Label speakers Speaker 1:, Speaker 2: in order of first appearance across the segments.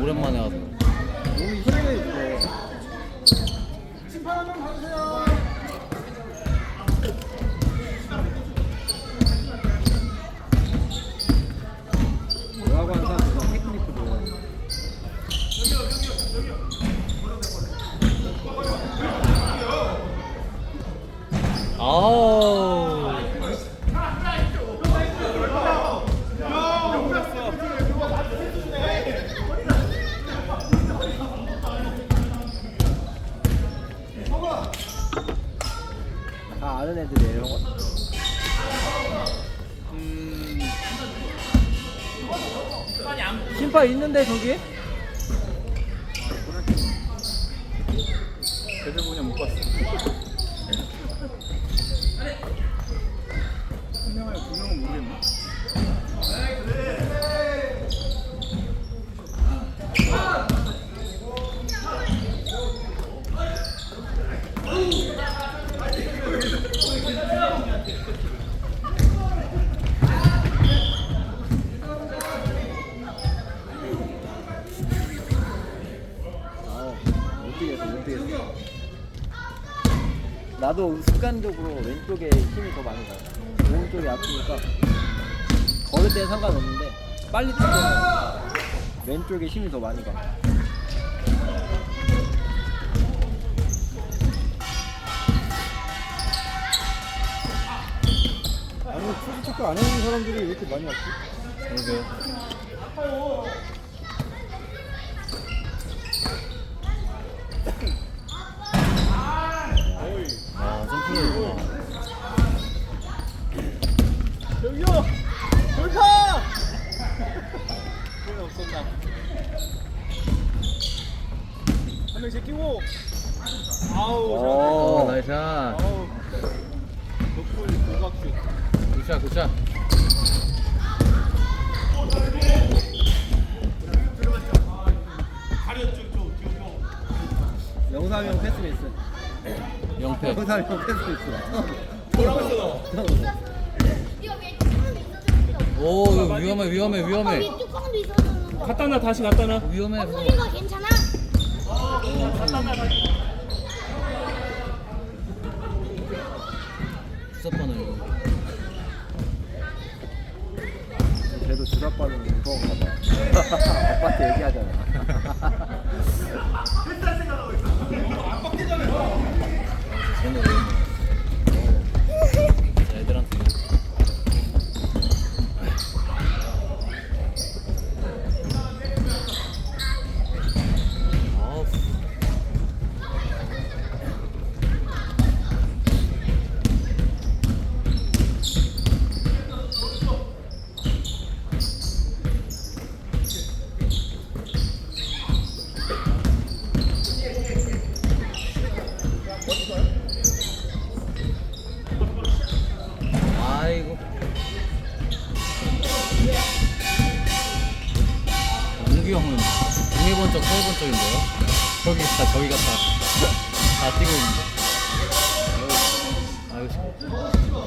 Speaker 1: 오랜만에 와서.
Speaker 2: 몸이 힘들어 있고. 뭐라고 하는 사람들 테크니크도
Speaker 1: 아
Speaker 2: 이에요.
Speaker 1: 음.
Speaker 2: 심판 있는데 저기?
Speaker 1: 제대로 보냐 못 봤어. 한 명을 두 명은 모르겠네.
Speaker 2: 아우 못 뛰겠어 못 뛰겠어. 나도 습관적으로 왼쪽에 힘이 더 많이 가요. 오른쪽이 아프니까 걸을 때는 상관없는데 빨리 뛰면 왼쪽에 힘이 더 많이 가.
Speaker 3: 아니 투수 체크 안 해놓은 사람들이 왜 이렇게 많이 왔지?
Speaker 1: 그러게. 아, 점프를.
Speaker 3: 저기요! 돌파!
Speaker 1: 소리 없었나?
Speaker 3: 한 명 제끼고 아우
Speaker 2: 오.
Speaker 1: 어, 나이스.
Speaker 3: 잘한다. 아우 높은 고각슛
Speaker 1: 굿샷, 굿샷.
Speaker 2: 영삼이 형 패스 미스.
Speaker 1: 영패.
Speaker 2: 영삼이 형 패스 미스.
Speaker 1: 오, 이거 위험해, 위험해, 위험해.
Speaker 4: 뚜껑도 있었는데
Speaker 3: 갖다 놔 다시 갖다 놔
Speaker 1: 어, 위험해.
Speaker 4: 소리가 괜찮아?
Speaker 1: 이거.
Speaker 2: 쟤도 주사빠는 무서운가 봐. 아빠한테 얘기하잖아.
Speaker 1: 다, 저기 갔다. 다 뛰고 있는데. 아이고. 아이고.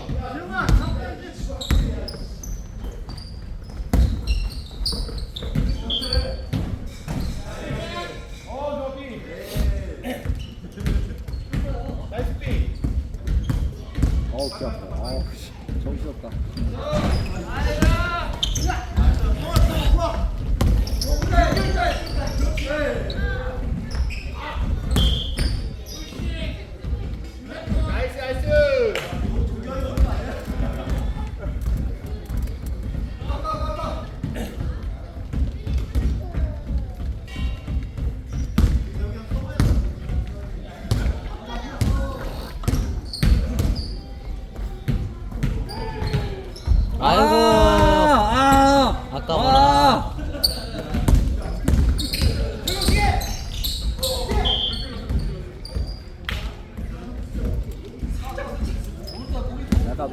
Speaker 2: 어우, 귀 아파. 아우, 씨. 정신없다.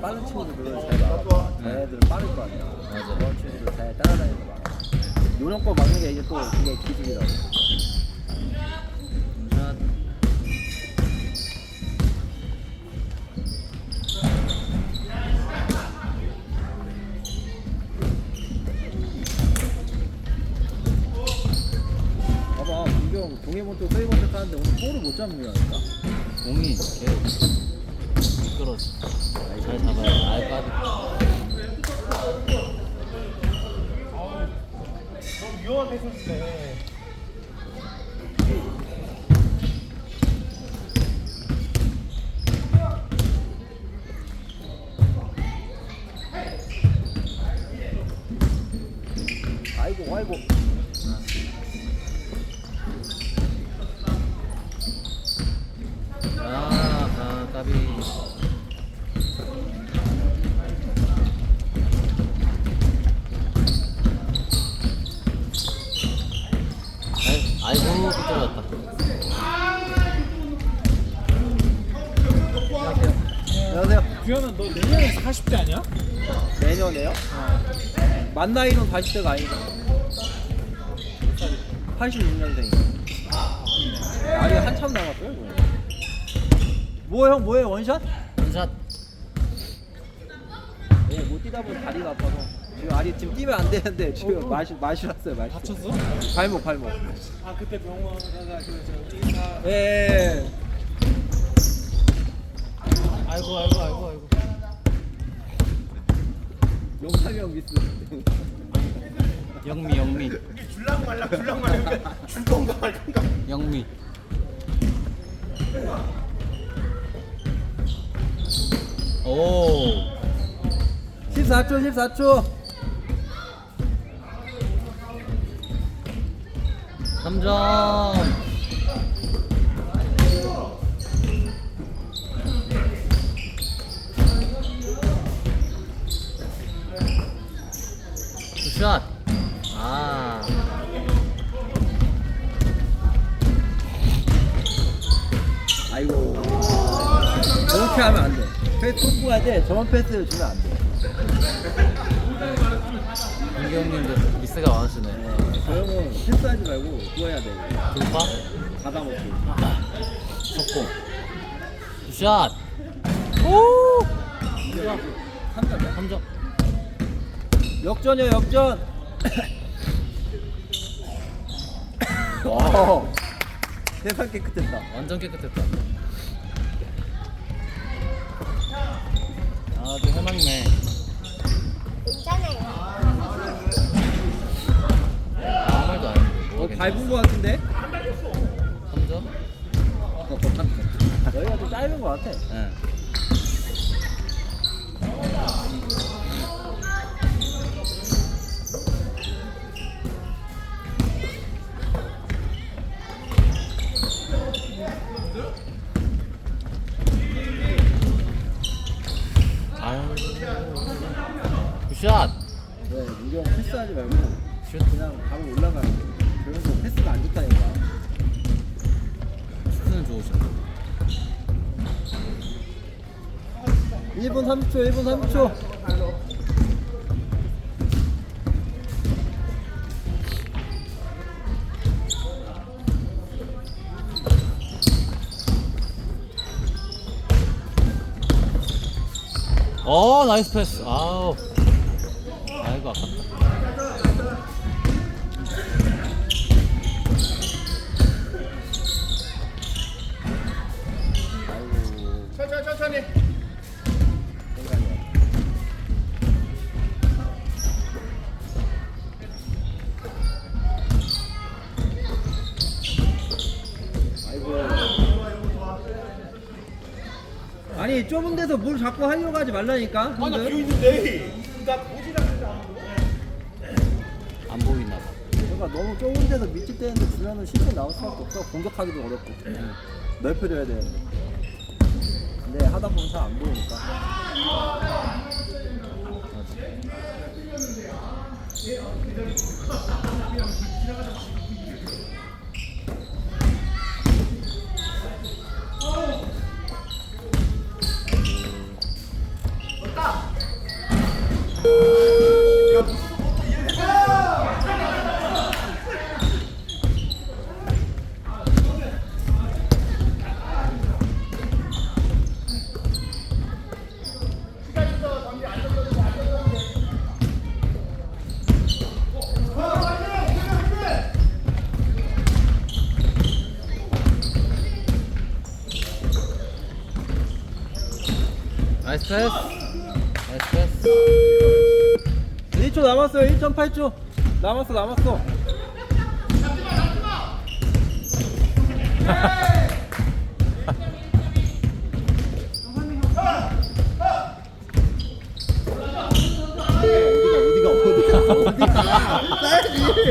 Speaker 2: 빠른 친구들은 잘 막아. 걔네들은 빠를 거 아니야.
Speaker 1: 맞아.
Speaker 2: 그런 친구들 잘 따라다니는 거 막아. 요령껏 막는 게 이제 또 그게 기술이라고.
Speaker 1: 자,
Speaker 2: 또 동해본 쪽 서해본 쪽 하는데 오늘 볼을 못 잡는 거니까.
Speaker 1: 공이 계속 미끄러져. 잘 잡아야 아예 까비.
Speaker 2: 아이고
Speaker 3: 1년에 40대 아니야?
Speaker 2: 내년에요? 만 나이론 40대가 아니죠 86년생이에요. 날이 한참 남았어요 뭐형? 뭐해? 원샷?
Speaker 1: 원샷.
Speaker 2: 예, 못 뭐 뛰다 보니 다리가 아파서. 지금 아니 지금 뛰면 안 되는데 지금 어, 마시 마시 났어요 마시.
Speaker 3: 다쳤어?
Speaker 2: 발목 발목.
Speaker 3: 아 그때 병원 가다가 그저 의사.
Speaker 2: 예, 예.
Speaker 3: 아이고 아이고 아이고 아이고.
Speaker 2: 영탁이 형 미스.
Speaker 1: 영미 영미
Speaker 3: 줄랑 말랑 줄랑 말랑 줄 건가 말 건가
Speaker 1: 영미. 오.
Speaker 2: 14초 14초.
Speaker 1: 3점. 샷. 아.
Speaker 2: 아이고. 저렇게 하면 안 돼. 패스 톡구야 돼. 저런 패스 주면 안 돼.
Speaker 1: 형님도 미스가 많으시네.
Speaker 2: 네, 저 형은 패스하지 말고 그거 해야 돼.
Speaker 1: 돌파?
Speaker 2: 받아먹기.
Speaker 1: 속공. 굿샷. 오!
Speaker 2: 3점이야.
Speaker 1: 3점.
Speaker 2: 역전이야 역전. 와. 세상 깨끗했다.
Speaker 1: 완전 깨끗했다. 아, 또 해맑네.
Speaker 4: 괜찮아요.
Speaker 1: 아무 말도 안 했는데.
Speaker 2: 어 밟은 거 같은데?
Speaker 1: 3점?
Speaker 2: 너희가 좀 짧은 거 같아.
Speaker 1: 네.
Speaker 2: 네, 형 패스하지 말고
Speaker 1: 슛.
Speaker 2: 그냥 바로 올라가야 돼. 거 패스가 안 좋다니까.
Speaker 1: 슈트는 좋으시네.
Speaker 2: 1분 30초, 1분 30초.
Speaker 1: 어, 나이스 패스. 아우. 아이고, 아깝다.
Speaker 2: 아이고.
Speaker 3: 천천히 천천히
Speaker 2: 생각이야. 아이고. 아니 좁은 데서 뭘 자꾸 하려고 하지 말라니까.
Speaker 3: 아나
Speaker 2: 형들.
Speaker 3: 비어 있는데
Speaker 2: 그러니까 너무 좁은 데서 밑에 때는데 주면은 실제 나올 수밖에 없어. 공격하기도 어렵고. 넓혀줘야 되는데. 근데 하다 보면 잘 안 보이니까.
Speaker 1: 맞아. 나이스. 패스.
Speaker 2: 1초 남았어요. 1.8초. 남았어 남았어. 어디가 어디가 어디가? 어디가